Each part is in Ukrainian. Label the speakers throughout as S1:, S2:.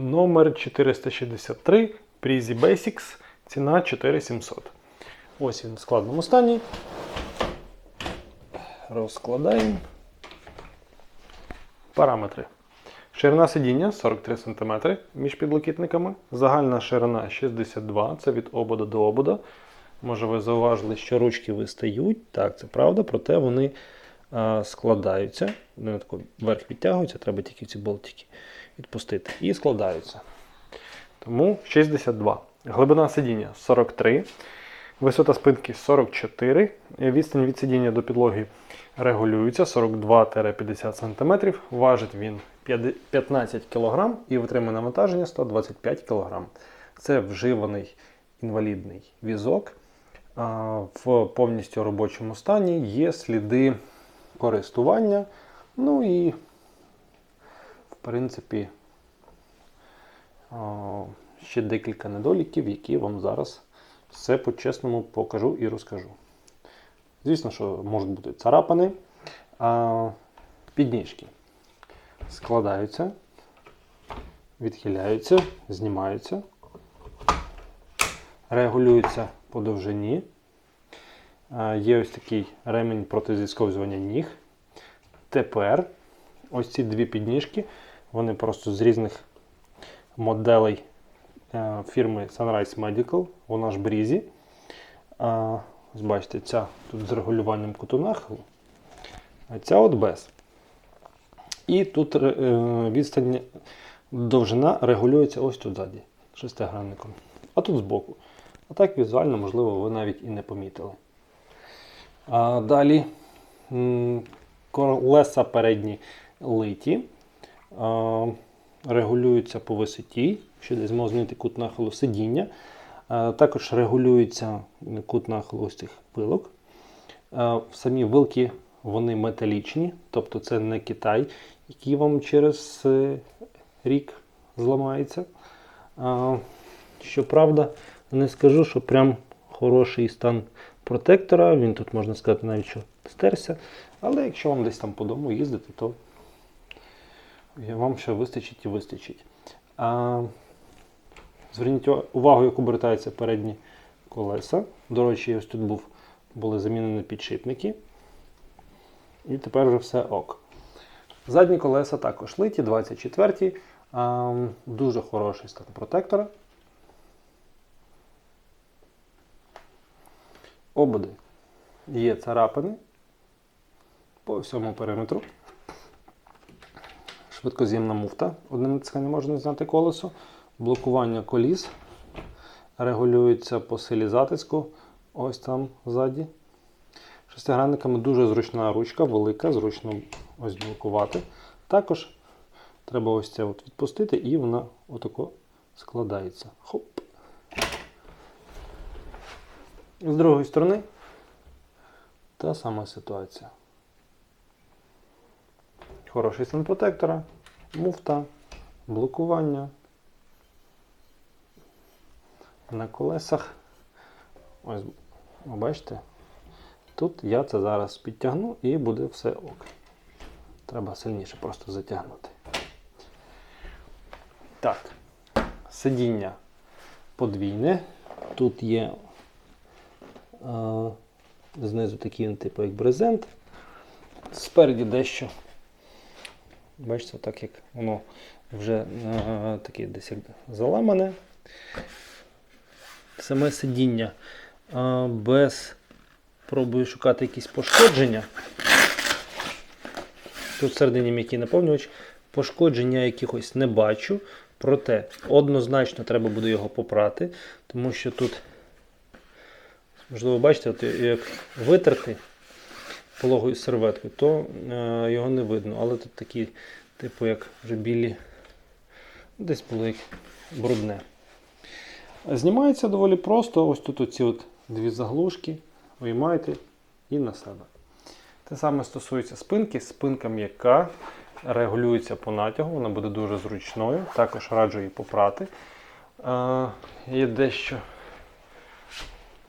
S1: Номер 463 Prezi Basics. Ціна 4700. Ось він в складному стані. Розкладаємо. Параметри. Ширина сидіння 43 см між підлокітниками. Загальна ширина 62 це від обода до обода. Може, ви зауважили, що ручки вистають. Так, це правда, проте вони складаються. Вони тако вверх відтягуються, треба тільки ці болтики відпустити. І складаються. Тому 62. Глибина сидіння 43. Висота спинки 44. Відстань від сидіння до підлоги регулюється 42-50 см. Важить він 15 кг і витримує навантаження 125 кг. Це вживаний інвалідний візок. В повністю робочому стані є сліди користування. Ну і, в принципі, ще декілька недоліків, які вам зараз все по-чесному покажу і розкажу. Звісно, що можуть бути царапини, а підніжки складаються, відхиляються, знімаються, регулюються по довжині. Є ось такий ремінь проти зісковзування ніг. Тепер ось ці дві підніжки, вони просто з різних моделей е, фірми Sunrise Medical, вона ж Брізі. Ось бачите, ця тут з регулюванням куту нахилу, а ця от без. І тут е, відстань довжина регулюється ось тут шестигранником. А тут збоку. А так візуально, можливо, ви навіть і не помітили. А далі колеса передні литі. А, регулюються по висоті, що десь можна знайти кут нахилу сидіння. А, Також регулюється кут нахилу цих вилок. А, Самі вилки вони металічні, тобто це не Китай, який вам через е, рік зламається. А, Щоправда, не скажу, що прям хороший стан протектора. Він тут можна сказати навіть, що стерся. Але якщо вам десь там по дому їздити, то вам ще вистачить і вистачить. Зверніть увагу, як обертаються передні колеса. До речі, ось тут був, були замінені підшипники. І тепер вже все ок. Задні колеса також литі, 24 а, Дуже хороший стан протектора. Ободи є царапини по всьому периметру. Швидкоз'ємна муфта. Одним натисканням можна зняти колесо. Блокування коліс. Регулюється по силі затиску. Ось там ззаді. Шестигранниками дуже зручна ручка, велика, зручно ось блокувати. Також треба ось це от відпустити і вона отако складається. Хоп. З другої сторони та сама ситуація. Хороший стан протектора, муфта, блокування на колесах. Ось, бачите, тут я це зараз підтягну і буде все ок. Треба сильніше просто затягнути. Так, сидіння подвійне. Тут є знизу такий типу як брезент. Спереді дещо. Бачите, так як воно вже а, таке десь як заламане. Саме сидіння а, без пробую шукати якісь пошкодження. Тут всередині м'який наповнювач. Пошкодження якихось не бачу. Проте однозначно треба буде його попрати, тому що тут, можливо, бачите, от як витерти пологою серветкою, то е, його не видно. Але тут такі, типу, як вже білі, десь було як брудне. Знімається доволі просто. Ось тут оці от дві заглушки. Виймаєте і на себе. Те саме стосується спинки. Спинка м'яка, регулюється по натягу, вона буде дуже зручною. Також раджу її попрати. А, Є дещо.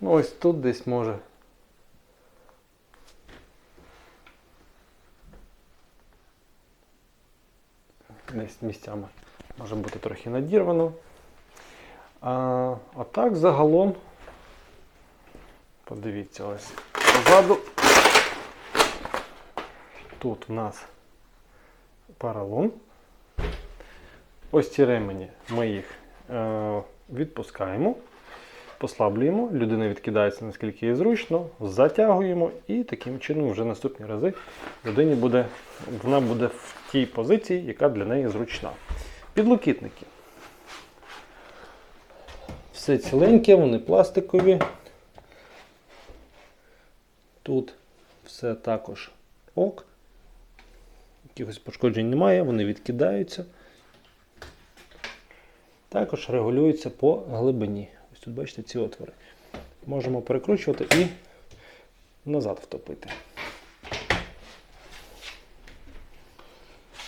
S1: Ну, ось тут десь може. Десь місцями Може бути трохи надірвано. А, а так загалом, подивіться ось позаду. Тут в нас поролон. Ось ці ремені ми їх е, відпускаємо, послаблюємо, людина відкидається наскільки їй зручно, затягуємо і таким чином вже наступні рази людині буде, вона буде в тій позиції, яка для неї зручна. Підлокітники. Все ціленьке, вони пластикові. Тут все також ок. Якихось пошкоджень немає, вони відкидаються. Також регулюються по глибині. Тут бачите ці отвори. Можемо перекручувати і назад втопити.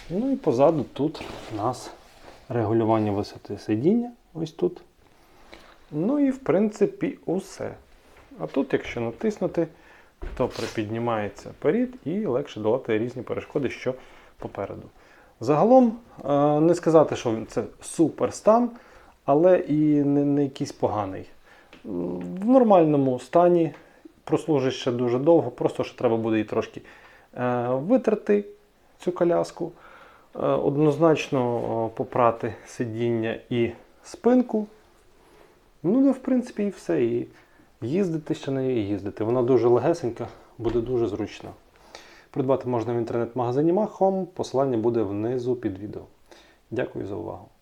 S1: Ну і позаду тут у нас регулювання висоти сидіння. Ось тут. Ну і в принципі усе. А тут, якщо натиснути, то припіднімається перед і легше долати різні перешкоди, що попереду. Загалом, е, не сказати, що це супер стан, але і не, не якийсь поганий. В нормальному стані прослужить ще дуже довго, просто що треба буде її трошки е, витрати цю коляску, е, однозначно попрати сидіння і спинку. Ну, ну, в принципі, і все. І їздити ще нею і їздити. Вона дуже легесенька, буде дуже зручна. Придбати можна в інтернет-магазині Machom, посилання буде внизу під відео. Дякую за увагу.